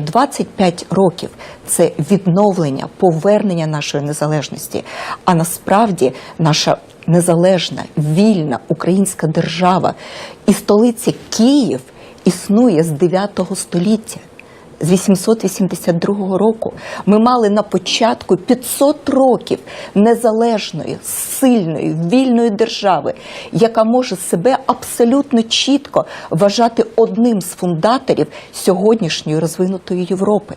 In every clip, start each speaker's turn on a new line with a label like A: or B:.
A: 25 років це відновлення, повернення нашої незалежності. А насправді наша незалежна, вільна українська держава і столиця Київ існує з 9 століття. З 882 року ми мали на початку 500 років незалежної, сильної, вільної держави, яка може себе абсолютно чітко вважати одним з фундаторів сьогоднішньої розвинутої Європи.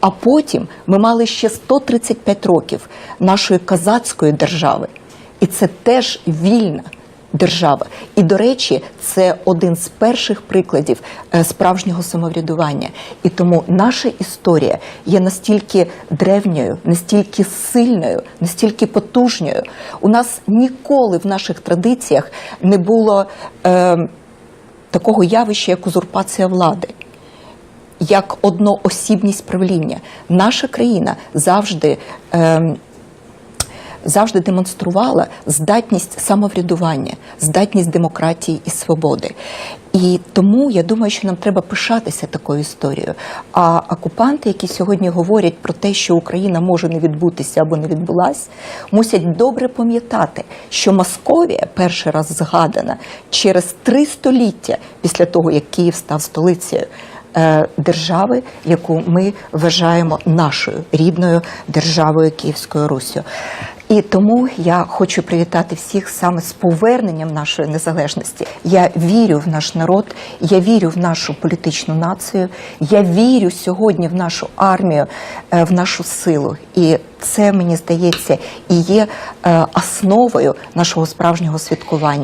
A: А потім ми мали ще 135 років нашої казацької держави, і це теж вільна держава. І, до речі, це один з перших прикладів е, справжнього самоврядування. І тому наша історія є настільки древньою, настільки сильною, настільки потужною. У нас ніколи в наших традиціях не було е, такого явища, як узурпація влади. Як одноосібність правління. Наша країна завжди ем, завжди демонструвала здатність самоврядування, здатність демократії і свободи. І тому я думаю, що нам треба пишатися такою історією. А окупанти, які сьогодні говорять про те, що Україна може не відбутися або не відбулась, мусять добре пам'ятати, що Московія перший раз згадана через три століття після того, як Київ став столицею е, держави, яку ми вважаємо нашою рідною державою Київською Руссю. І тому я хочу привітати всіх саме з поверненням нашої незалежності. Я вірю в наш народ, я вірю в нашу політичну націю, я вірю сьогодні в нашу армію, е, в нашу силу. І це мені здається і є е, основою нашого справжнього святкування.